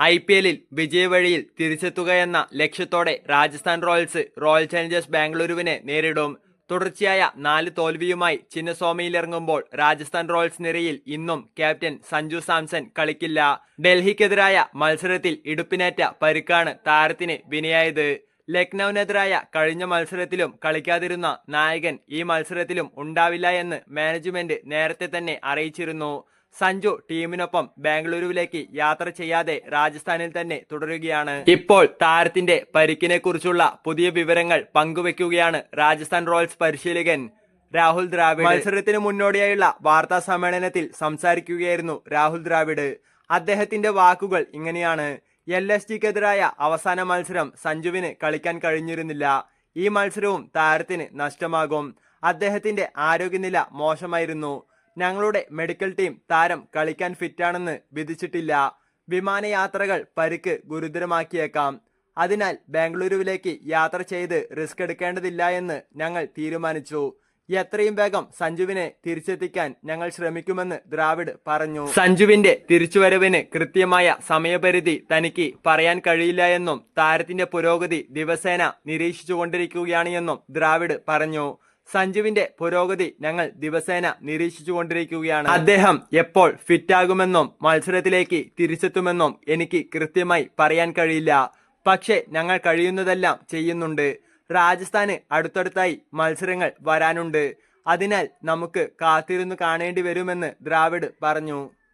I P എല്ലിൽ വിജയവഴിയിൽ തിരിച്ചെത്തുകയെന്ന ലക്ഷ്യത്തോടെ രാജസ്ഥാൻ റോയൽസ് റോയൽ ചലഞ്ചേഴ്സ് ബാംഗ്ലൂരുവിനെ നേരിടും. തുടർച്ചയായ നാല് തോൽവിയുമായി ചിന്നസ്വാമിയിലിറങ്ങുമ്പോൾ രാജസ്ഥാൻ റോയൽസ് നിരയിൽ ഇന്നും ക്യാപ്റ്റൻ സഞ്ജു സാംസൺ കളിക്കില്ല. ഡൽഹിക്കെതിരായ മത്സരത്തിൽ ഇടുപ്പിനേറ്റ പരിക്കാണ് താരത്തിന് വിനയായത്. ലക്നൌവിനെതിരായ കഴിഞ്ഞ മത്സരത്തിലും കളിക്കാതിരുന്ന നായകൻ ഈ മത്സരത്തിലും ഉണ്ടാവില്ല എന്ന് മാനേജ്മെന്റ് നേരത്തെ തന്നെ അറിയിച്ചിരുന്നു. സഞ്ജു ടീമിനൊപ്പം ബാംഗ്ലൂരുവിലേക്ക് യാത്ര ചെയ്യാതെ രാജസ്ഥാനിൽ തന്നെ തുടരുകയാണ്. ഇപ്പോൾ താരത്തിന്റെ പരിക്കിനെ കുറിച്ചുള്ള പുതിയ വിവരങ്ങൾ പങ്കുവെക്കുകയാണ് രാജസ്ഥാൻ റോയൽസ് പരിശീലകൻ രാഹുൽ ദ്രാവിഡ്. മത്സരത്തിന് മുന്നോടിയായുള്ള വാർത്താ സമ്മേളനത്തിൽ സംസാരിക്കുകയായിരുന്നു രാഹുൽ ദ്രാവിഡ്. അദ്ദേഹത്തിന്റെ വാക്കുകൾ ഇങ്ങനെയാണ്. എൽ എസ് ടിക്കെതിരായ അവസാന മത്സരം സഞ്ജുവിന് കളിക്കാൻ കഴിഞ്ഞിരുന്നില്ല. ഈ മത്സരവും താരത്തിന് നഷ്ടമാകും. അദ്ദേഹത്തിന്റെ ആരോഗ്യനില മോശമായിരുന്നു. ഞങ്ങളുടെ മെഡിക്കൽ ടീം താരം കളിക്കാൻ ഫിറ്റാണെന്ന് വിധിച്ചിട്ടില്ല. വിമാനയാത്രകൾ പരിക്ക് ഗുരുതരമാക്കിയേക്കാം. അതിനാൽ ബാംഗ്ലൂരുവിലേക്ക് യാത്ര ചെയ്ത് റിസ്ക് എടുക്കേണ്ടതില്ല എന്ന് ഞങ്ങൾ തീരുമാനിച്ചു. എത്രയും വേഗം സഞ്ജുവിനെ തിരിച്ചെത്തിക്കാൻ ഞങ്ങൾ ശ്രമിക്കുമെന്ന് ദ്രാവിഡ് പറഞ്ഞു. സഞ്ജുവിന്റെ തിരിച്ചുവരവിന് കൃത്യമായ സമയപരിധി തനിക്ക് പറയാൻ കഴിയില്ല എന്നും താരത്തിന്റെ പുരോഗതി ദിവസേന നിരീക്ഷിച്ചുകൊണ്ടിരിക്കുകയാണ് എന്നും ദ്രാവിഡ് പറഞ്ഞു. സഞ്ജുവിന്റെ പുരോഗതി ഞങ്ങൾ ദിവസേന നിരീക്ഷിച്ചുകൊണ്ടിരിക്കുകയാണ്. അദ്ദേഹം എപ്പോൾ ഫിറ്റാകുമെന്നും മത്സരത്തിലേക്ക് തിരിച്ചെത്തുമെന്നും എനിക്ക് കൃത്യമായി പറയാൻ കഴിയില്ല. പക്ഷേ ഞങ്ങൾ കഴിയുന്നതെല്ലാം ചെയ്യുന്നുണ്ട്. രാജസ്ഥാന് അടുത്തടുത്തായി മത്സരങ്ങൾ വരാനുണ്ട്. അതിനാൽ നമുക്ക് കാത്തിരുന്നു കാണേണ്ടി വരുമെന്ന് ദ്രാവിഡ് പറഞ്ഞു.